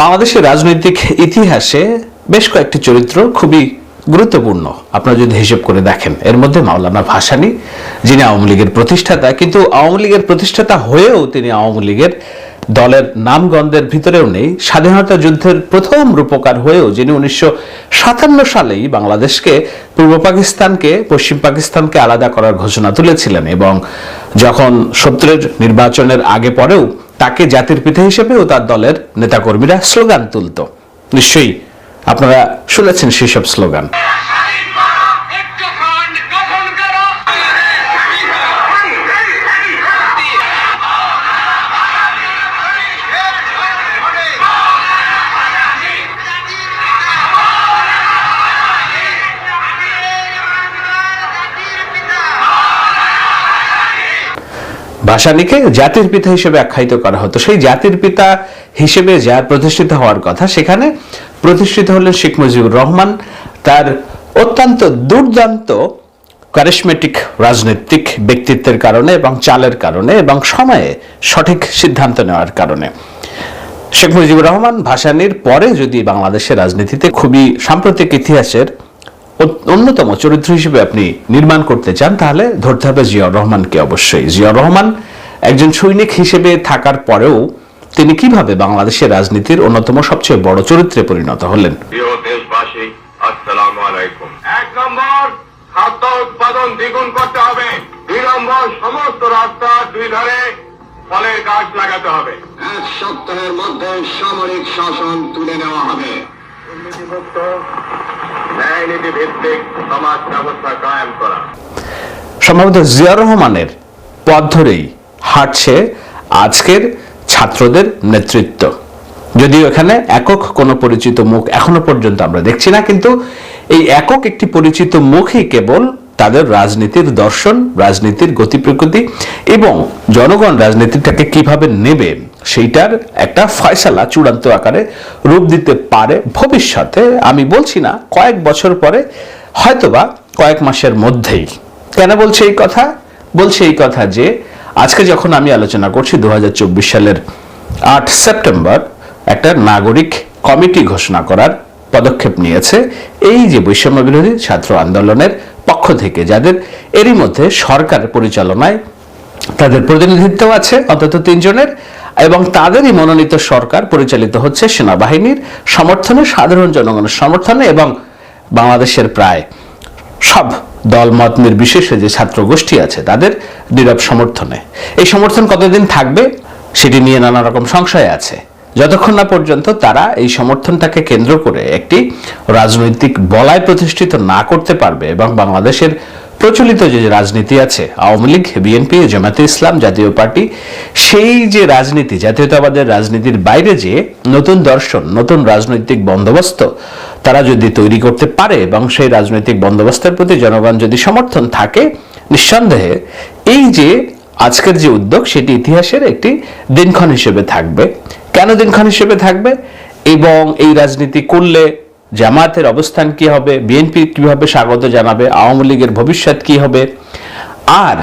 বাংলাদেশের রাজনৈতিক ইতিহাসে বেশ কয়েকটি চরিত্র খুবই গুরুত্বপূর্ণ। আপনারা যদি হিসেব করে দেখেন, এর মধ্যে মাওলানা ভাসানী, যিনি আওয়ামী লীগের প্রতিষ্ঠাতা, কিন্তু আওয়ামী লীগের প্রতিষ্ঠাতা হয়েও তিনি আওয়ামী লীগের দলের নামগন্ধের ভিতরেও নেই। স্বাধীনতা যুদ্ধের প্রথম রূপকার হয়েও যিনি উনিশশো সাতান্ন সালেই বাংলাদেশকে, পূর্ব পাকিস্তানকে, পশ্চিম পাকিস্তানকে আলাদা করার ঘোষণা তুলেছিলেন এবং যখন সত্তরের নির্বাচনের আগে পরেও তাকে জাতির পিতা হিসেবে ও তার দলের নেতাকর্মীরা স্লোগান তুলত। নিশ্চয়ই আপনারা শুনেছেন সেসব স্লোগান। ভাসানীকে জাতির পিতা হিসেবে আখ্যায়িত করা হতো। সেই জাতির পিতা হিসেবে যার প্রতিষ্ঠিত হওয়ার কথা, সেখানে প্রতিষ্ঠিত হলেন শেখ মুজিবুর রহমান। তার অত্যন্ত দুর্দান্ত কারিশমেটিক রাজনৈতিক ব্যক্তিত্বের কারণে এবং চালের কারণে এবং সময়ে সঠিক সিদ্ধান্ত নেওয়ার কারণে। শেখ মুজিবুর রহমান ভাসানীর পরে যদি বাংলাদেশের রাজনীতিতে খুবই সাম্প্রতিক ইতিহাসের অন্যতম চরিত্র হিসেবে আপনি নির্মাণ করতে চান তাহলে ধরতে হবে জিয়াউর রহমানকে অবশ্যই। জিয়াউর রহমান একজন সৈনিক হিসেবে থাকার পরেও তিনি কীভাবে বাংলাদেশের রাজনীতির অন্যতম সবচেয়ে বড় চরিত্রে পরিণত হলেন? প্রিয় দেশবাসী আসসালামু আলাইকুম। এক নম্বর খাদ্য উৎপাদন দ্বিগুণ করতে হবে। দুই নম্বর সমস্ত রাস্তা দুই ধারে ফলের গাছ লাগাতে হবে। এক সপ্তাহের মধ্যে সামরিক শাসন তুলে নেওয়া হবে। সম্ভবত জিয়াউর রহমানের পথ ধরেই হাঁটছে আজকের ছাত্রদের নেতৃত্ব। যদিও এখানে একক কোনো পরিচিত মুখ এখনও পর্যন্ত আমরা দেখছি না, কিন্তু এই একক একটি পরিচিত মুখই কেবল তাদের রাজনীতির দর্শন, রাজনীতির গতি প্রকৃতি এবং জনগণ রাজনীতিটাকে কীভাবে নেবে সেইটার একটা ফয়সালা চূড়ান্ত আকারে রূপ দিতে পারে ভবিষ্যতে। আমি বলছি না, কয়েক বছর পরে হয়তোবা কয়েক মাসের মধ্যেই। কেন বলছে এই কথা? বলছে এই কথা যে, আজকে যখন আমি আলোচনা করছি দু সালের আট সেপ্টেম্বর, একটা নাগরিক কমিটি ঘোষণা করার পদক্ষেপ নিয়েছে। এই যে বৈষম্য বিরোধী ছাত্র আন্দোলনের পক্ষ থেকে, যাদের এরই মধ্যে সরকার পরিচালনায় তাদের প্রতিনিধিত্ব আছে অন্তত তিনজনের এবং তাদেরই মনোনীত সরকার পরিচালিত হচ্ছে সেনাবাহিনীর সমর্থনে, সাধারণ জনগণের সমর্থনে এবং বাংলাদেশের প্রায় সব দল দলমত নির্বিশেষে যে ছাত্র গোষ্ঠী আছে, তাদের নীরব সমর্থনে। এই সমর্থন কতদিন থাকবে সেটি নিয়ে নানা রকম সংশয় আছে। যতক্ষণ না পর্যন্ত তারা এই সমর্থনটাকে কেন্দ্র করে একটি রাজনৈতিক বলায় প্রতিষ্ঠিত না করতে পারবে এবং বাংলাদেশের প্রচলিত যে রাজনীতি আছে, আওয়ামী লীগ বিএনপি জামাতে ইসলাম, জাতীয় পার্টি, সেই যে রাজনীতি, জাতীয়তাবাদের রাজনীতির বাইরে যে নতুন দর্শন, নতুন রাজনৈতিক বন্দোবস্ত তারা যদি তৈরি করতে পারে এবং সেই রাজনৈতিক বন্দোবস্তের প্রতি জনগণ যদি সমর্থন থাকে, নিঃসন্দেহে এই যে আজকের যে উদ্যোগ, সেটি ইতিহাসের একটি দিনক্ষণ হিসেবে থাকবে। কেন দিনক্ষণ হিসেবে থাকবে? এবং এই রাজনীতি করলে জামায়াতের অবস্থান কি হবে? বিএনপি কীভাবে স্বাগত জানাবে? আওয়ামী লীগের ভবিষ্যৎ কি হবে? আর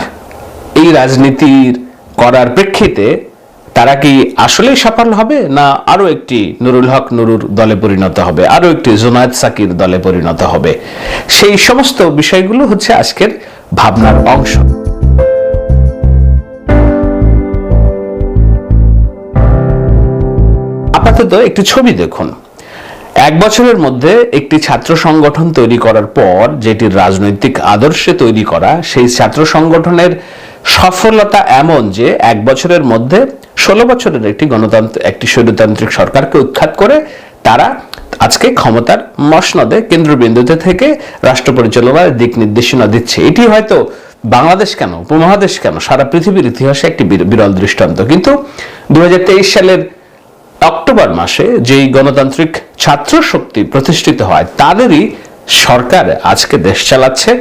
এই রাজনীতির করার প্রেক্ষিতে তারা কি আসলেই সফল হবে? না আরও একটি নুরুল হক নুরুর দলে পরিণত হবে? আরও একটি জোনায়েদ সাকির দলে পরিণত হবে? সেই সমস্ত বিষয়গুলো হচ্ছে আজকের ভাবনার অংশ। আপাতত একটি ছবি দেখুন। এক বছরের মধ্যে একটি ছাত্র সংগঠন তৈরি করার পর যেটির রাজনৈতিক আদর্শে তৈরি করা, সেই ছাত্র সংগঠনের সফলতা এমন যে এক বছরের মধ্যে ষোলো বছরের একটি গণতন্ত্র, একটি স্বৈরতান্ত্রিক সরকারকে উৎখাত করে তারা আজকে ক্ষমতার মসনদে কেন্দ্রবিন্দুতে থেকে রাষ্ট্র পরিচালনার দিক নির্দেশনা দিচ্ছে। এটি হয়তো বাংলাদেশ কেন, উপমহাদেশ কেন, সারা পৃথিবীর ইতিহাসে একটি বির- বিরল দৃষ্টান্ত। কিন্তু দু হাজার তেইশ সালের অক্টোবর মাসে যেই গণতান্ত্রিক ছাত্র শক্তি প্রতিষ্ঠিত হয়, তাদেরই সরকার আজকে দেশ চালাচ্ছে।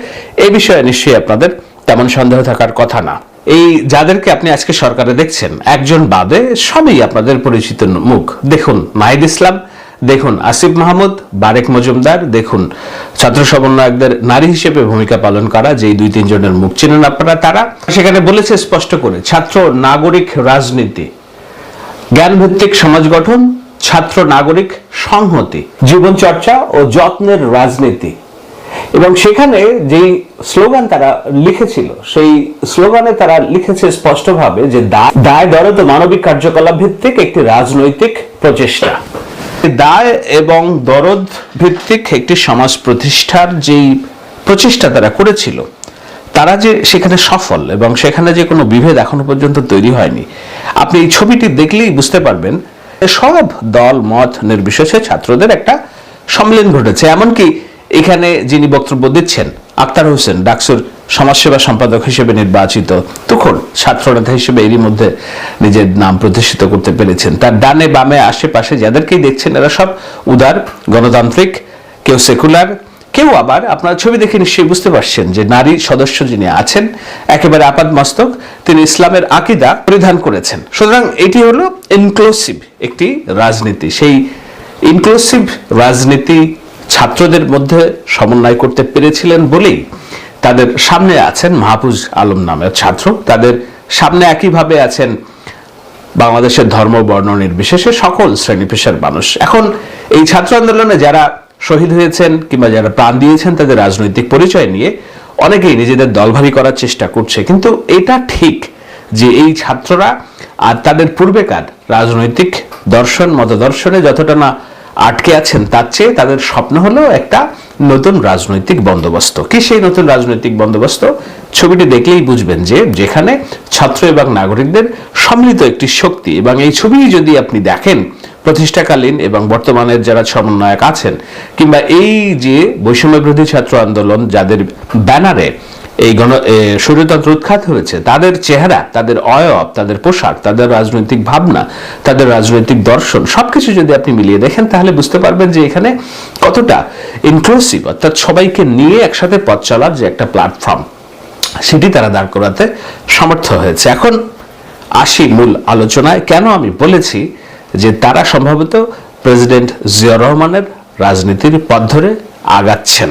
এই বিষয়ে নিশ্চয়ই আপনাদের তেমন সন্দেহ থাকার কথা না। এই যাদেরকে আপনি আজকে সরকারে দেখছেন, একজন বাদে সবই আপনাদের পরিচিত মুখ। দেখুন নাহিদ ইসলাম, দেখুন আসিফ মাহমুদ, বারেক মজুমদার, দেখুন ছাত্র সমন্বয়কদের নারী হিসেবে ভূমিকা পালন করা, যেই দুই তিনজনের মুখ চিনেন আপনারা, তারা। সেখানে বলেছে স্পষ্ট করে, ছাত্র নাগরিক রাজনীতি। জ্ঞানভিত্তিক সমাজ গঠন, ছাত্র নাগরিক সংহতি, জীবনচর্চা ও যত্নের রাজনীতি। এবং সেখানে যেই স্লোগান তারা লিখেছিল, সেই স্লোগানে তারা লিখেছে স্পষ্টভাবে যে দায় দরদ মানবিক কার্যকলাপ ভিত্তিক একটি রাজনৈতিক প্রচেষ্টা। দায় এবং দরদ ভিত্তিক একটি সমাজ প্রতিষ্ঠার যেই প্রচেষ্টা তারা করেছিল তারা যে সেখানে সফল এবং সেখানে যে কোনো বিভেদ এখনও পর্যন্ত তৈরি হয়নি, আপনি এই ছবিটি দেখলেই বুঝতে পারবেন সব দল, মত, নির্বিশেষে ছাত্রদের একটা সম্মেলন ঘটেছে। এমনকি এখানে যিনি বক্তব্য দিচ্ছেন, আক্তার হোসেন, ডাকসুর সমাজসেবা সম্পাদক হিসেবে নির্বাচিত তখন ছাত্রনেতা হিসেবে এরই মধ্যে নিজের নাম প্রতিষ্ঠিত করতে পেরেছেন। তার ডানে বামে আশেপাশে যাদেরকেই দেখছেন, এরা সব উদার, গণতান্ত্রিক, কেউ সেকুলার কেউ আবার আপনার ছবি দেখে নিশ্চয়ই বুঝতে পারছেন যে নারী সদস্য যিনি আছেন, একেবারে আপাদ মস্তক তিনি ইসলামের আকিদা পরিধান করেছেন। সুতরাং এটি হলো ইনক্লুসিভ একটি রাজনীতি। সেই ইনক্লুসিভ রাজনীতি ছাত্রদের মধ্যে সমন্বয় করতে পেরেছিলেন বলেই তাদের সামনে আছেন মাহফুজ আলম নামের ছাত্র। তাদের সামনে একইভাবে আছেন বাংলাদেশের ধর্ম, বর্ণ, নির্বিশেষে সকল শ্রেণি পেশার মানুষ। এখন এই ছাত্র আন্দোলনে যারা শহীদ হয়েছেন কিংবা যারা প্রাণ দিয়েছেন তাদের রাজনৈতিক পরিচয় নিয়ে অনেকেই নিজেদের দলভারী করার চেষ্টা করছে। কিন্তু এটা ঠিক যে এই ছাত্ররা আর তাদের পূর্বেকার রাজনৈতিক দর্শন, মতদর্শনে যতটা না আটকে আছেন, তার চেয়ে তাদের স্বপ্ন হলো একটা নতুন রাজনৈতিক বন্দোবস্ত। কি সেই নতুন রাজনৈতিক বন্দোবস্ত? ছবিটি দেখলেই বুঝবেন যে যেখানে ছাত্র এবং নাগরিকদের সম্মিলিত একটি শক্তি। এবং এই ছবি যদি আপনি দেখেন প্রতিষ্ঠাকালীন এবং বর্তমানের যারা সমন্বয়ক আছেন কিংবা এই যে বৈষম্য বিরোধী ছাত্র আন্দোলন যাদের ব্যানারে এই গণ এ, স্বৈরতন্ত্র উৎখাত হয়েছে তাদের চেহারা তাদের অয়ব তাদের পোশাক তাদের রাজনৈতিক ভাবনা তাদের রাজনৈতিক দর্শন সবকিছু যদি আপনি মিলিয়ে দেখেন তাহলে বুঝতে পারবেন যে এখানে কতটা ইনক্লুসিভ অর্থাৎ সবাইকে নিয়ে একসাথে পথ চলার যে একটা প্ল্যাটফর্ম সেটি তারা দাঁড় করাতে সমর্থ হয়েছে। এখন আসি মূল আলোচনায়। কেন আমি বলেছি যে তারা সম্ভবত প্রেসিডেন্ট জিয়া রহমানের রাজনীতির পথ ধরে আগাচ্ছেন।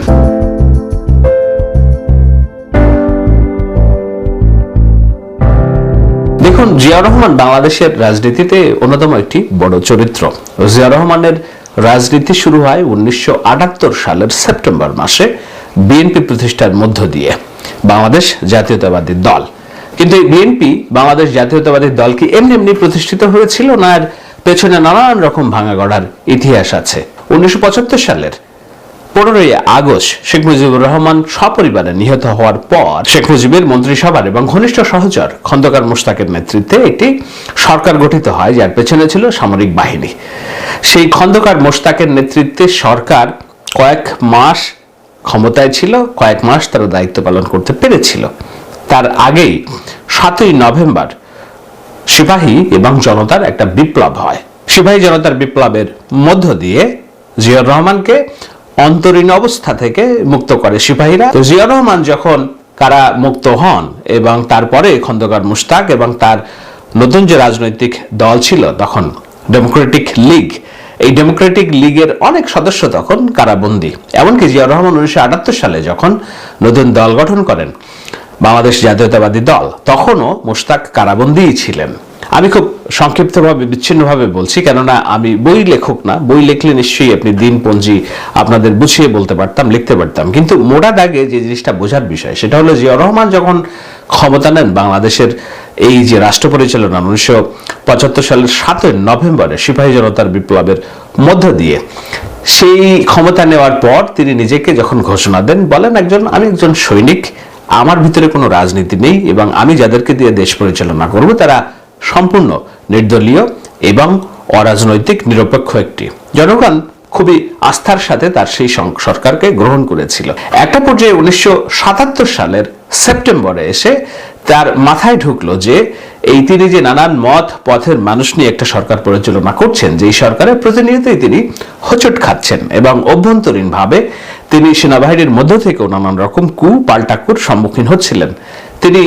দেখুন জিয়া রহমান বাংলাদেশের রাজনীতিতে অন্যতম একটি বড় চরিত্র। জিয়া রহমানের রাজনীতি শুরু হয় উনিশশো আটাত্তর সালের সেপ্টেম্বর মাসে বিএনপি প্রতিষ্ঠার মধ্য দিয়ে, বাংলাদেশ জাতীয়তাবাদী দল। কিন্তু এই বিএনপি, বাংলাদেশ জাতীয়তাবাদী দল কি এমনি এমনি প্রতিষ্ঠিত হয়েছিল না পেছনে নানান রকম ভাঙা গড়ার ইতিহাস আছে। উনিশশো পঁচাত্তর সালের পনেরোই আগস্ট শেখ মুজিবুর রহমান সপরিবারে নিহত হওয়ার পর শেখ মুজিবের মন্ত্রিসভার এবং ঘনিষ্ঠ সহচর খন্দকার মুশতাকের নেতৃত্বে একটি সরকার গঠিত হয়, যার পেছনে ছিল সামরিক বাহিনী। সেই খন্দকার মোশতাকের নেতৃত্বে সরকার কয়েক মাস ক্ষমতায় ছিল, কয়েক মাস তারা দায়িত্ব পালন করতে পেরেছিল। তার আগেই সাতই নভেম্বর সিপাহী এবং জনতার একটা বিপ্লব হয়। সিপাহী জনতার বিপ্লবের মধ্য দিয়ে জিয়াউর রহমানকে অন্তরীণ অবস্থা থেকে মুক্ত করে সিপাহীরা। তো জিয়াউর রহমান যখন কারা মুক্ত হন এবং তারপরে খন্দকার মুশতাক এবং তার নতুন যে রাজনৈতিক দল ছিল তখন ডেমোক্রেটিক লীগ এই ডেমোক্রেটিক লীগের অনেক সদস্য তখন কারাবন্দী। এমনকি জিয়াউর রহমান উনিশশো আটাত্তর সালে যখন নতুন দল গঠন করেন বাংলাদেশ জাতীয়তাবাদী দল। তখনও মুশতাক কারাবন্দীই ছিলেন। আমি খুব সংক্ষিপ্তভাবে, বিচ্ছিন্নভাবে বলছি, কেননা আমি বই লেখক না। বই লিখলে নিশ্চয়ই আপনি দিনপঞ্জি আপনাদের বুঝিয়ে বলতে পারতাম, লিখতে পারতাম। কিন্তু মোটা দাগে যে জিনিসটা বোঝার বিষয়, সেটা হলো জিয়া রহমান যখন ক্ষমতা নেন বাংলাদেশের এই যে রাষ্ট্র পরিচালনা উনিশশো পঁচাত্তর সালের সাতই নভেম্বরে সিপাহী জনতার বিপ্লবের মধ্য দিয়ে, সেই ক্ষমতা নেওয়ার পর তিনি নিজেকে যখন ঘোষণা দেন, বলেন একজন, আমি একজন সৈনিক আমার ভিতরে কোনো রাজনীতি নেই এবং আমি যাদেরকে দিয়ে দেশ পরিচালনা করব, তারা সম্পূর্ণ নির্দলীয় এবং অরাজনৈতিক নিরপেক্ষ একটি। জনগণ খুবই আস্থার সাথে তার সেই সরকারকে গ্রহণ করেছিল। একটা পর্যায়ে উনিশশো সাতাত্তর সালের সেপ্টেম্বরে এসে তার মাথায় ঢুকলো যে এই তিনি যে নানান মত পথের মানুষ নিয়ে একটা সরকার পরিচালনা করছেন যে এই সরকারের প্রতিনিয়তই তিনি হোঁচট খাচ্ছেন এবং অভ্যন্তরীণভাবে তিনি সেনাবাহিনীর মধ্য থেকেও নানান রকম কু পাল্টাকুর সম্মুখীন হচ্ছিলেন। তিনি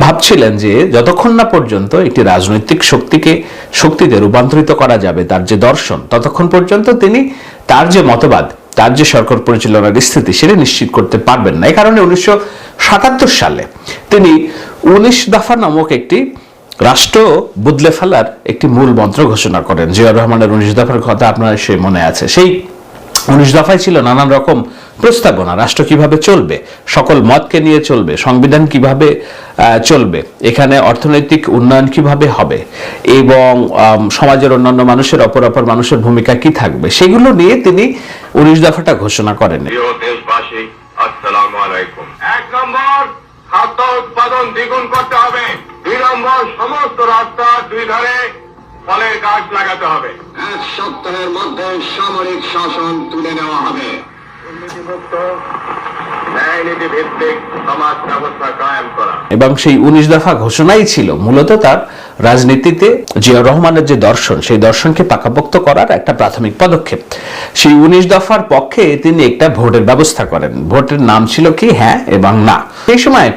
ভাবছিলেন যে যতক্ষণ না পর্যন্ত একটি রাজনৈতিক শক্তিকে, শক্তিতে রূপান্তরিত করা যাবে তার যে দর্শন, ততক্ষণ পর্যন্ত তিনি তার যে মতবাদ তার যে সরকার পরিচালনার স্থিতি সেটা নিশ্চিত করতে পারবেন না। এই কারণে উনিশশো সাতাত্তর সালে তিনি উনিশ দফা নামক একটি রাষ্ট্র বদলে ফেলার একটি মূল মন্ত্র ঘোষণা করেন। জিয়াউর রহমানের উনিশ দফার কথা আপনার সেই মনে আছে। সেই উনিশ দফায় ছিল নানান রকম প্রস্তাবনা, রাষ্ট্র কীভাবে চলবে, সকল মতকে নিয়ে চলবে, সংবিধান কীভাবে চলবে, এখানে অর্থনৈতিক উন্নয়ন কীভাবে হবে, এবং সমাজের অন্যান্য মানুষের, অপর অপর মানুষের ভূমিকা কি থাকবে, সেগুলো নিয়ে তিনি উনিশ দফাটা ঘোষণা করেন। খাদ্য উৎপাদন দ্বিগুণ করতে হবে। সমস্ত রাস্তা দুই ধারে ফলের গাছ লাগাতে হবে। এক সপ্তাহের মধ্যে সামরিক শাসন তুলে নেওয়া হবে। এবং সেই উনিশ দফা ঘোষণাই ছিল মূলত তার রাজনীতিতে জিয়া রহমানের যে দর্শন সেই দর্শনকে পাকাপোক্ত করার একটা প্রাথমিক পদক্ষেপ। সেই উনিশ দফার পক্ষে তিনি একটা ভোটের ব্যবস্থা করেন। ভোটের নাম ছিল কি? হ্যাঁ এবং না। সেই সময়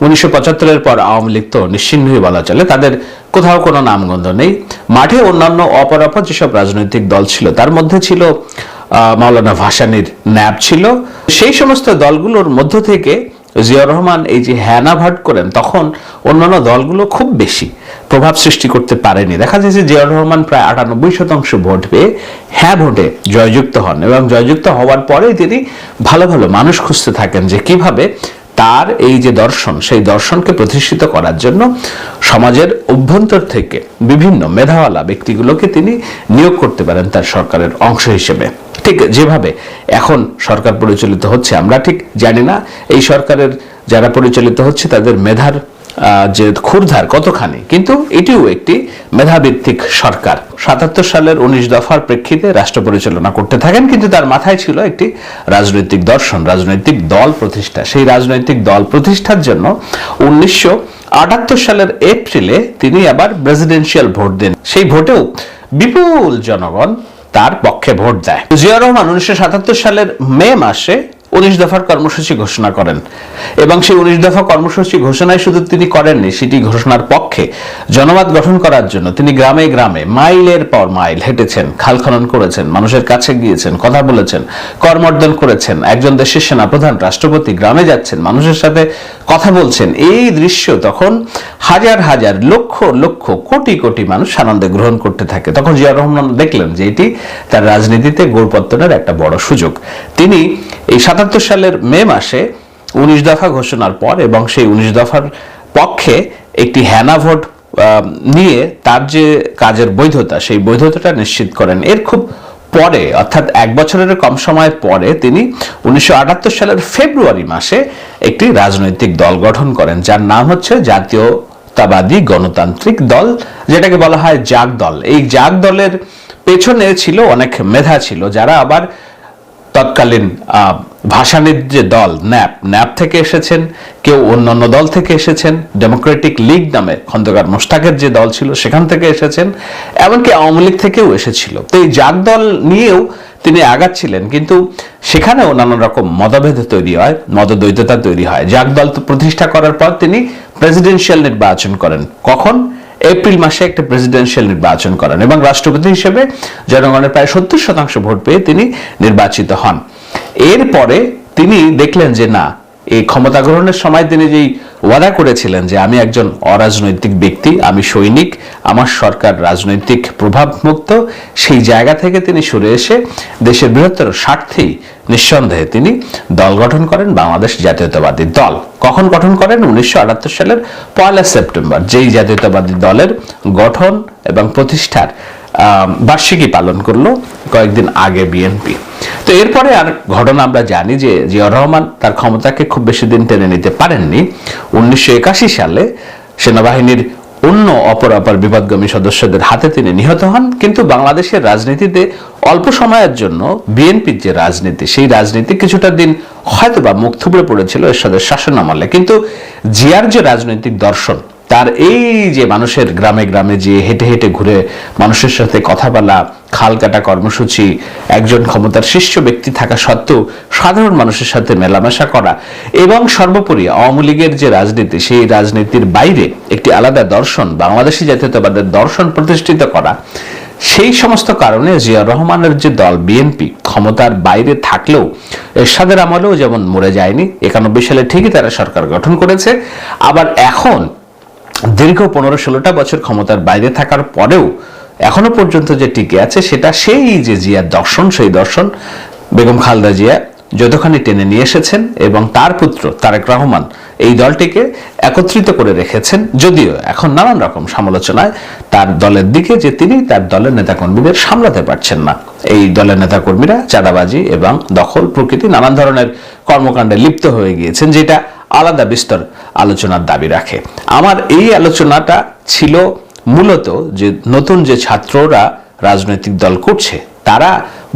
উনিশশো পঁচাত্তরের পর আওয়ামী লীগ তো নিশ্চিহ্নই বলা চলে। তাদের কোথাও কোনো নামগন্ধ নেই। মাঠে অন্যান্য অপরাপর যেসব রাজনৈতিক দল ছিল, তার মধ্যে ছিল মাওলানা ভাসানির ন্যাব ছিল। সেই সমস্ত দলগুলোর মধ্য থেকে জিয়া রহমান এই যে হ্যানা ভাট করেন, তখন অন্যান্য দলগুলো খুব বেশি প্রভাব সৃষ্টি করতে পারেনি। দেখা যায় যে জিয়া রহমান প্রায় আটানব্বই শতাংশ ভোট পেয়ে হ্যাঁ ভোটে জয়যুক্ত হন এবং জয়যুক্ত হওয়ার পরে তিনি ভালো ভালো মানুষ খুঁজতে থাকেন যে কীভাবে তার এই যে দর্শন, সেই দর্শনকে প্রতিষ্ঠিত করার জন্য সমাজের অভ্যন্তর থেকে বিভিন্ন মেধাওয়ালা ব্যক্তিগুলোকে তিনি নিয়োগ করতে পারেন তার সরকারের অংশ হিসেবে। ঠিক যেভাবে এখন সরকার পরিচালিত হচ্ছে, আমরা ঠিক জানি না, এই সরকারের যারা পরিচালিত হচ্ছে তাদের মেধার যে ক্ষুরধার কতখানি, কিন্তু এটিও একটি মেধাভিত্তিক সরকার। সাতাত্তর সালের উনিশ দফার প্রেক্ষিতে রাষ্ট্র পরিচালনা করতে থাকেন, কিন্তু তার মাথায় ছিল একটি রাজনৈতিক দর্শন, রাজনৈতিক দল প্রতিষ্ঠা। সেই রাজনৈতিক দল প্রতিষ্ঠার জন্য উনিশশো আটাত্তর সালের এপ্রিলে তিনি আবার প্রেসিডেন্সিয়াল ভোট দেন। সেই ভোটেও বিপুল জনগণ তার পক্ষে ভোট দেয়। জিয়া রহমান উনিশশো সাতাত্তর সালের মে মাসে উনিশ দফার কর্মসূচি ঘোষণা করেন। এবং সেই উনিশ দফা কর্মসূচি ঘোষণায় শুধু তিনি করেননি, সেটি ঘোষণার পক্ষে জনমত গঠন করার জন্য তিনি গ্রামে গ্রামে মাইলের পর মাইল হেঁটেছেন, খাল খনন করেছেন, মানুষের কাছে গিয়েছেন, কথা বলেছেন, করমর্দন করেছেন, একজন দেশের সেনাপ্রধান রাষ্ট্রপতি, গ্রামে যাচ্ছেন, মানুষের সাথে কথা বলছেন। এই দৃশ্য তখন হাজার হাজার, লক্ষ লক্ষ, কোটি কোটি মানুষ আনন্দে গ্রহণ করতে থাকে। তখন জিয়া রহমান দেখলেন যে এটি তার রাজনীতিতে গোড়পত্তনের একটা বড় সুযোগ। তিনি এই সাতাত্তর সালের মে মাসে উনিশ দফা ঘোষণার পর এবং সেই উনিশ দফার পক্ষে একটি হ্যানা ভোট নিয়ে তার যে কাজের বৈধতা, সেই বৈধতাটা নিশ্চিত করেন। এর খুব পরে, অর্থাৎ এক বছরের কম সময় পরে তিনি উনিশশো আটাত্তর সালের ফেব্রুয়ারি মাসে একটি রাজনৈতিক দল গঠন করেন, যার নাম হচ্ছে জাতীয়তাবাদী গণতান্ত্রিক দল, যেটাকে বলা হয় জাগ দল এই জাগ দলের পেছনে ছিল অনেক মেধা ছিল, যারা আবার তৎকালীন আহ, ভাসানির যে দল ন্যাপ ন্যাপ থেকে এসেছেন কেউ অন্যান্য দল থেকে এসেছেন ডেমোক্রেটিক লীগ নামে খন্দকার মোশতাকের যে দল ছিল সেখান থেকে এসেছেন এমনকি আওয়ামী লীগ থেকেও এসেছিল। তো এই জাগ দল নিয়েও তিনি আগাচ্ছিলেন কিন্তু সেখানেও নানান রকম মতভেদ তৈরি হয় মতদ্বৈততা তৈরি হয়। জাগ দল প্রতিষ্ঠা করার পর তিনি প্রেসিডেন্সিয়াল নির্বাচন করেন। কখন? এপ্রিল মাসে একটা প্রেসিডেন্সিয়াল নির্বাচন করেন এবং রাষ্ট্রপতি হিসেবে জনগণের প্রায় সত্তর শতাংশ ভোট পেয়ে তিনি নির্বাচিত হন। এরপরে তিনি দেখলেন যে না এই ক্ষমতা গ্রহণের সময় তিনি যেই ওয়াদা করেছিলেন যে আমি একজন অরাজনৈতিক ব্যক্তি, আমি সৈনিক, আমার সরকার রাজনৈতিক প্রভাব মুক্ত সেই জায়গা থেকে তিনি সরে এসে দেশের বৃহত্তর স্বার্থেই নিঃসন্দেহে তিনি দল গঠন করেন, বাংলাদেশ জাতীয়তাবাদী দল কখন গঠন করেন? উনিশশো আটাত্তর সালের পয়লা সেপ্টেম্বর। যেই জাতীয়তাবাদী দলের গঠন এবং প্রতিষ্ঠার বার্ষিকী পালন করল কয়েকদিন আগে বিএনপি তো এরপরে আর ঘটনা আমরা জানি যে জিয়াউর রহমান তার ক্ষমতাকে খুব বেশি দিন টেনে নিতে পারেননি। উনিশশো একাশি সালে সেনাবাহিনীর অন্য অপর অপর বিপদগামী সদস্যদের হাতে তিনি নিহত হন। কিন্তু বাংলাদেশের রাজনীতিতে অল্প সময়ের জন্য বিএনপির যে রাজনীতি, সেই রাজনীতি কিছুটা দিন হয়তোবা মুখ থুবড়ে পড়েছিল এরশাদের শাসন আমলে কিন্তু জিয়ার যে রাজনৈতিক দর্শন তার এই যে মানুষের গ্রামে গ্রামে যে হেঁটে হেঁটে ঘুরে মানুষের সাথে কথা বলা খাল কাটা কর্মসূচি, একজন ক্ষমতার শীর্ষ ব্যক্তি থাকা সত্ত্বেও সাধারণ মানুষের সাথে মেলামেশা করা এবং সর্বোপরি আওয়ামী লীগের যে রাজনীতি, সেই রাজনীতির বাইরে একটি আলাদা দর্শন, বাংলাদেশি জাতীয়তাবাদের দর্শন প্রতিষ্ঠিত করা, সেই সমস্ত কারণে জিয়া রহমানের যে দল বিএনপি ক্ষমতার বাইরে থাকলেও এরশাদের আমলেও যেমন মরে যায়নি, একানব্বই সালে ঠিকই তারা সরকার গঠন করেছে, আবার এখন দীর্ঘ পনেরো ষোলোটা বছর ক্ষমতার বাইরে থাকার পরেও এখনও পর্যন্ত যে টিকে আছে সেটা সেই যে জিয়ার দর্শন, সেই দর্শন বেগম খালদা জিয়া যতখানি টেনে নিয়ে এসেছেন এবং তার পুত্র তারেক রহমান এই দলটিকে একত্রিত করে রেখেছেন। যদিও এখন নানান রকম সমালোচনায় তার দলের দিকে যে তিনি তার দলের নেতাকর্মীদের সামলাতে পারছেন না। এই দলের নেতাকর্মীরা চাঁদাবাজি এবং দখল প্রকৃতি নানান ধরনের কর্মকাণ্ডে লিপ্ত হয়ে গিয়েছেন, যেটা আলাদা বিস্তর আলোচনার দাবি রাখে। আমার এই আলোচনাটা ছিল মূলত যে নতুন যে ছাত্ররা রাজনৈতিক দল করছে, তারা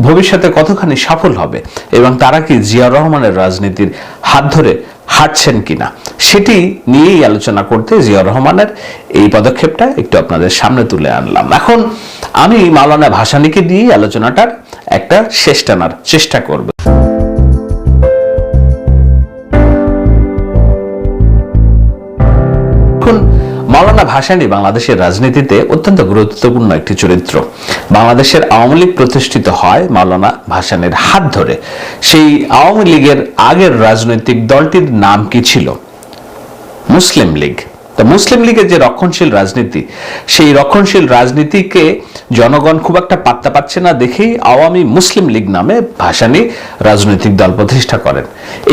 ভবিষ্যতে কতখানি সফল হবে এবং তারা কি জিয়া রহমানের রাজনীতির হাত ধরে হাঁটছেন কিনা, সেটি নিয়েই আলোচনা করতে জিয়া রহমানের এই পদক্ষেপটা একটু আপনাদের সামনে তুলে আনলাম। এখন আমি মাওলানা ভাসানীকে দিয়েই আলোচনাটার একটা শেষ টানার চেষ্টা করব। মাওলানা ভাসানী বাংলাদেশের রাজনীতিতে অত্যন্ত গুরুত্বপূর্ণ একটি চরিত্র। বাংলাদেশের আওয়ামী লীগ প্রতিষ্ঠিত হয় মাওলানা ভাসানের হাত ধরে। সেই আওয়ামী লীগের আগের রাজনৈতিক দলটির নাম কি ছিল? মুসলিম লীগ। তো মুসলিম লীগের যে রক্ষণশীল রাজনীতি, সেই রক্ষণশীল রাজনীতিকে জনগণ খুব একটা পাত্তা পাচ্ছে না দেখেই আওয়ামী মুসলিম লীগ নামে ভাসানী রাজনৈতিক দল প্রতিষ্ঠা করেন।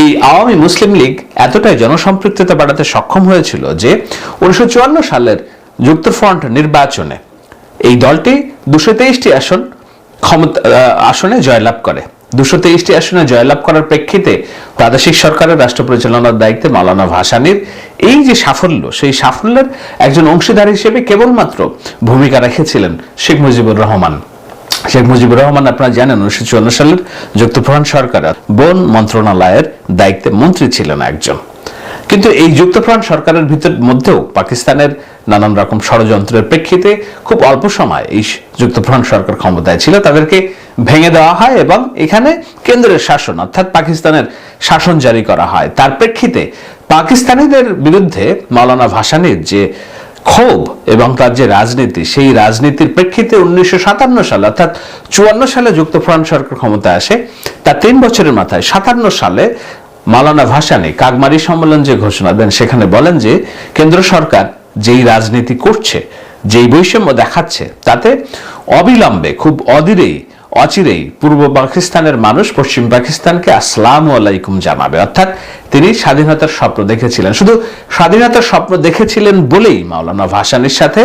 এই আওয়ামী মুসলিম লীগ এতটাই জনসম্পৃক্ততা বাড়াতে সক্ষম হয়েছিল যে উনিশশো চুয়ান্ন সালের যুক্তফ্রন্ট নির্বাচনে এই দলটি দুশো তেইশটি আসন ক্ষমতা আসনে জয়লাভ করে। দুশো তেইশটি আসনে জয়লাভ করার প্রেক্ষিতে প্রাদেশিক সরকারের রাষ্ট্র পরিচালনার দায়িত্বে মাওলানা ভাসানীর এই যে সাফল্য, সেই সাফল্যের একজন অংশীদার হিসেবে কেবলমাত্র ভূমিকা রেখেছিলেন শেখ মুজিবুর রহমান। শেখ মুজিবুর রহমান, আপনারা জানেন, উনিশশো চুয়ান্ন সালের যুক্তফ্রন্ট সরকারের বন মন্ত্রণালয়ের দায়িত্বে মন্ত্রী ছিলেন একজন। কিন্তু এই যুক্তফ্রন্ট সরকারের ভিতর মধ্যেও পাকিস্তানের নানান রকম ষড়যন্ত্রের প্রেক্ষিতে খুব অল্প সময় এই যুক্তফ্রন্ট সরকার ক্ষমতায় ছিল। তাদেরকে ভেঙে দেওয়া হয় এবং এখানে কেন্দ্রের শাসন, অর্থাৎ পাকিস্তানের শাসন জারি করা হয়। তার প্রেক্ষিতে পাকিস্তানিদের বিরুদ্ধে মাওলানা ভাসানির যে ক্ষোভ এবং তার যে রাজনীতি, সেই রাজনীতির প্রেক্ষিতে উনিশশো সাতান্ন সালে, অর্থাৎ চুয়ান্ন সালে যুক্তফ্রন্ট সরকার ক্ষমতায় আসে, তার তিন বছরের মাথায় সাতান্ন সালে মালানা ভাসানি কাকমারি সম্মেলন যে ঘোষণা দেন, সেখানে বলেন যে কেন্দ্র সরকার যেই রাজনীতি করছে, যেই বৈষম্য দেখাচ্ছে, তাতে অবিলম্বে, খুব অদিরেই অচিরেই পূর্ব পাকিস্তানের মানুষ পশ্চিম পাকিস্তানকে আসসালামু আলাইকুম জানাবে। অর্থাৎ তিনি স্বাধীনতার স্বপ্ন দেখেছিলেন। শুধু স্বাধীনতার স্বপ্ন দেখেছিলেন বলেই মাওলানা ভাসানির সাথে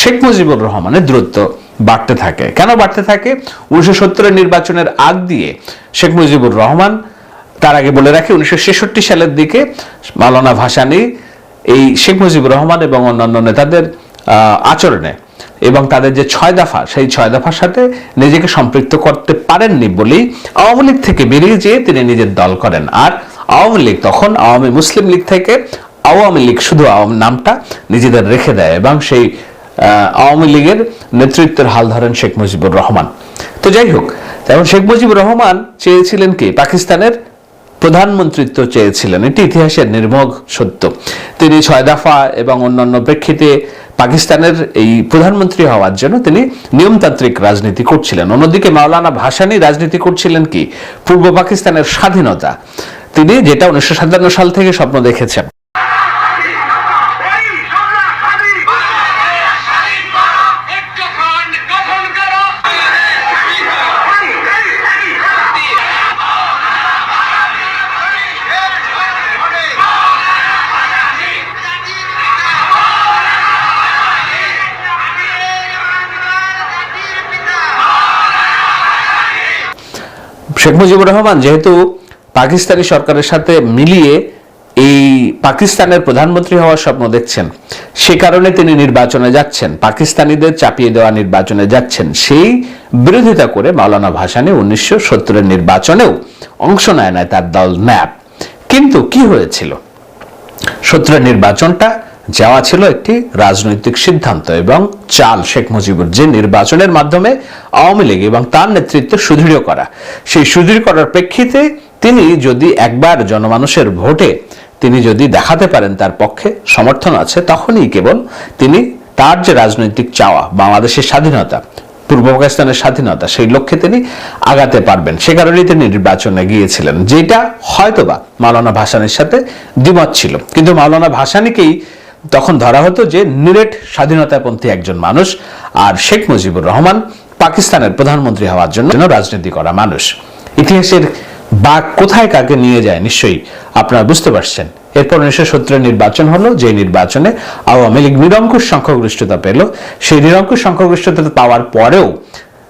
শেখ মুজিবুর রহমানের দূরত্ব বাড়তে থাকে। কেন বাড়তে থাকে? উনিশশো সত্তরের নির্বাচনের আগ দিয়ে শেখ মুজিবুর রহমান, তার আগে বলে রাখি, উনিশশো সালের দিকে মাওলানা ভাসানী এই শেখ মুজিবুর রহমান এবং অন্যান্য নেতাদের আচরণে এবং তাদের যে ছয় দফা, সেই ছয় দফার সাথে নিজেকে সম্পৃক্ত করতে পারেননি বলেই আওয়ামী লীগ থেকে বেরিয়ে যেয়ে তিনি নিজের দল করেন। আর আওয়ামী লীগ তখন আওয়ামী মুসলিম লীগ থেকে আওয়ামী লীগ শুধু আওয়ামী নামটা নিজেদের রেখে দেয় এবং সেই আওয়ামী লীগের নেতৃত্বের হাল ধরেন শেখ মুজিবুর রহমান। তো যাই হোক এখন শেখ মুজিবুর রহমান চেয়েছিলেন কি? পাকিস্তানের প্রধানমন্ত্রিত্ব চেয়েছিলেন। এটি ইতিহাসের নির্মোগ সত্য। তিনি ছয় দফা এবং অন্যান্য প্রেক্ষিতে পাকিস্তানের এই প্রধানমন্ত্রী হওয়ার জন্য তিনি নিয়মতান্ত্রিক রাজনীতি করছিলেন। অন্যদিকে মাওলানা ভাসানি রাজনীতি করছিলেন কি? পূর্ব পাকিস্তানের স্বাধীনতা। তিনি যেটা উনিশশো সাতান্ন সাল থেকে স্বপ্ন দেখেছেন। শেখ মুজিবুর রহমান যেহেতু পাকিস্তানি সরকারের সাথে মিলিয়ে এই পাকিস্তানের প্রধানমন্ত্রী হওয়ার স্বপ্ন দেখছেন, সে কারণে তিনি নির্বাচনে যাচ্ছেন, পাকিস্তানিদের চাপিয়ে দেওয়া নির্বাচনে যাচ্ছেন, সেই বিরোধিতা করে মাওলানা ভাসানী উনিশশো সত্তরের নির্বাচনেও অংশ নেয় না তার দল ন্যাপ কিন্তু কি হয়েছিল? সত্তরের নির্বাচনটা যাওয়া ছিল একটি রাজনৈতিক সিদ্ধান্ত এবং চাল শেখ মুজিবুর যে নির্বাচনের মাধ্যমে আওয়ামী লীগ এবং তার নেতৃত্ব সুদৃঢ় করা, সেই সুদৃঢ় করার প্রেক্ষিতে তিনি যদি একবার জনমানুষের ভোটে তিনি যদি দেখাতে পারেন তার পক্ষে সমর্থন আছে, তখনই কেবল তিনি তার যে রাজনৈতিক চাওয়া, বাংলাদেশের স্বাধীনতা, পূর্ব পাকিস্তানের স্বাধীনতা, সেই লক্ষ্যে তিনি আগাতে পারবেন। সে কারণেই তিনি নির্বাচনে গিয়েছিলেন, যেটা হয়তোবা মাওলানা ভাসানির সাথে দ্বিমত ছিল। কিন্তু মাওলানা ভাসানিকেই তখন ধরা হতো যে নিরেট স্বাধীনতাপন্থী একজন মানুষ আর শেখ মুজিবুর রহমান পাকিস্তানের প্রধানমন্ত্রী হওয়ার জন্য রাজনীতি করা মানুষ। ইতিহাসের বাঘ কোথায় কাকে নিয়ে যায় নিশ্চয়ই আপনারা বুঝতে পারছেন। এরপর উনিশশো সত্তরের নির্বাচন হলো, যে নির্বাচনে আওয়ামী লীগ নিরঙ্কুশ সংখ্যাগরিষ্ঠতা পেল। সেই নিরঙ্কুশ সংখ্যাগরিষ্ঠতা পাওয়ার পরেও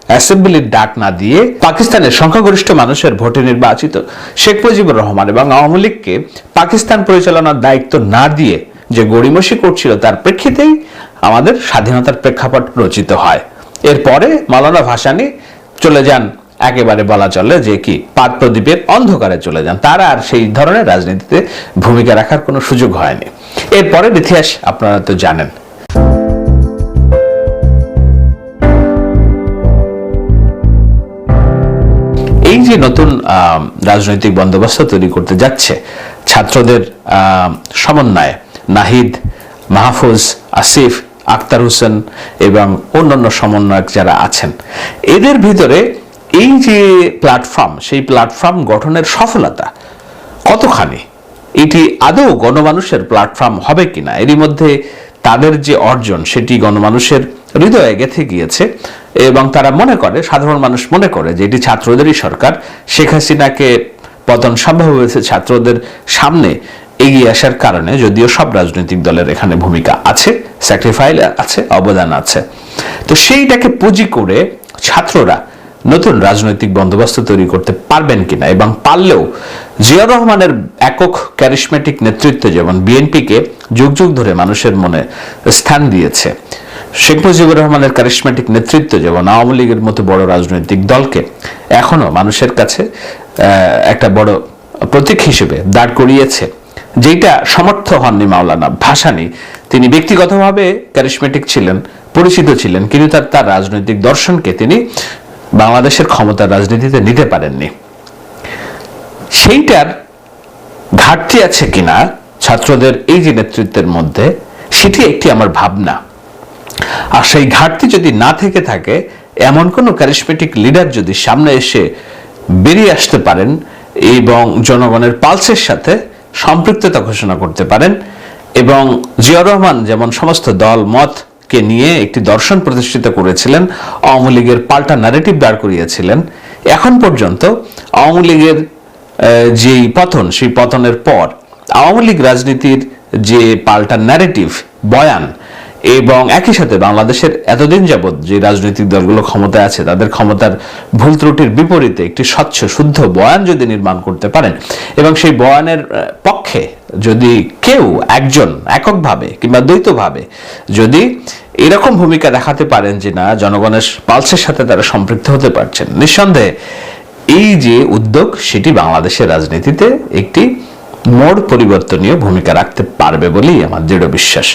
অ্যাসেম্বলির ডাক না দিয়ে পাকিস্তানের সংখ্যাগরিষ্ঠ মানুষের ভোটে নির্বাচিত শেখ মুজিবুর রহমান এবং আওয়ামী লীগকে পাকিস্তান পরিচালনার দায়িত্ব না দিয়ে যে গড়িমসি করছিল, তার প্রেক্ষিতেই আমাদের স্বাধীনতার প্রেক্ষাপট রচিত হয়। এরপরে মালানা ভাসানি চলে যান, একেবারে বলা চলে যে কি, পাদ প্রদীপের অন্ধকারে চলে যান। তারা আর সেই ধরনের রাজনীতিতে ভূমিকা রাখার কোনো সুযোগ হয়নি। এরপরের ইতিহাস আপনারা তো জানেন। এই যে নতুন রাজনৈতিক বন্দোবস্ত তৈরি করতে যাচ্ছে ছাত্রদের সমন্বয়ে নাহিদ, মাহফুজ, আসিফ, আক্তার হোসেন এবং অন্যান্য সমন্বয়ক যারা আছেন। এদের ভিতরে এই যে প্ল্যাটফর্ম সেই প্ল্যাটফর্ম গঠনের সফলতা কতখানি? এটি আদৌ গণমানুষের প্ল্যাটফর্ম হবে কিনা? এরই মধ্যে তাদের যে অর্জন, সেটি গণমানুষের হৃদয়ে গেথে গিয়েছে এবং তারা মনে করে, সাধারণ মানুষ মনে করে যে এটি ছাত্রদেরই সরকার। শেখ হাসিনাকে পতন সম্ভব হয়েছে ছাত্রদের সামনে। এগিয়ে আসার কারণে যদিও সব রাজনৈতিক দলের এখানে ভূমিকা আছে স্যাক্রিফাইস আছে, অবদান আছে। তো সেইটাকে পুঁজি করে ছাত্ররা নতুন রাজনৈতিক বন্দোবস্ত তৈরি করতে পারবেন কিনা এবং পারলেও জিয়া রহমানের একক ক্যারিসমেটিক নেতৃত্ব যেমন বিএনপিকে যুগ যুগ ধরে মানুষের মনে স্থান দিয়েছে, শেখ মুজিবুর রহমানের ক্যারিসমেটিক নেতৃত্ব যেমন আওয়ামী লীগের মতো বড় রাজনৈতিক দলকে এখনও মানুষের কাছে একটা বড় প্রতীক হিসেবে দাঁড় করিয়েছে। যেটা সমর্থ হননি মাওলানা ভাসানি। তিনি ব্যক্তিগতভাবে ক্যারিসমেটিক ছিলেন, পরিচিত ছিলেন, কিন্তু তার তার রাজনৈতিক দর্শনকে তিনি বাংলাদেশের ক্ষমতার রাজনীতিতে নিতে পারেননি। সেইটার ঘাটতি আছে কিনা ছাত্রদের এই যে নেতৃত্বের মধ্যে, সেটি একটি আমার ভাবনা। আর সেই ঘাটতি যদি না থেকে থাকে, এমন কোন ক্যারিসমেটিক লিডার যদি সামনে এসে বেরিয়ে আসতে পারেন এবং জনগণের পালসের সাথে সম্পৃক্ততা ঘোষণা করতে পারেন এবং জিয়াউর রহমান যেমন সমস্ত দল, মত কে নিয়ে একটি দর্শন প্রতিষ্ঠিত করেছিলেন, আওয়ামী লীগের পাল্টা ন্যারেটিভ দাঁড় করিয়েছিলেন। এখন পর্যন্ত আওয়ামী লীগের যেই পতন, সেই পতনের পর আওয়ামী লীগ রাজনীতির যে পাল্টা ন্যারেটিভ বয়ান এবং একই সাথে বাংলাদেশের এতদিন যাবৎ যে রাজনৈতিক দলগুলো ক্ষমতায় আছে, তাদের ক্ষমতার ভুল ত্রুটির বিপরীতে একটি স্বচ্ছ, শুদ্ধ বয়ান যদি নির্মাণ করতে পারেন এবং সেই বয়ানের পক্ষে যদি কেউ একজন এককভাবে কিংবা দ্বৈতভাবে যদি এরকম ভূমিকা দেখাতে পারেন যে না, জনগণের পালসের সাথে তারা সম্পৃক্ত হতে পারছেন, নিঃসন্দেহে এই যে উদ্যোগ, সেটি বাংলাদেশের রাজনীতিতে একটি মোড় পরিবর্তনীয় ভূমিকা রাখতে পারবে বলেই আমার দৃঢ় বিশ্বাস।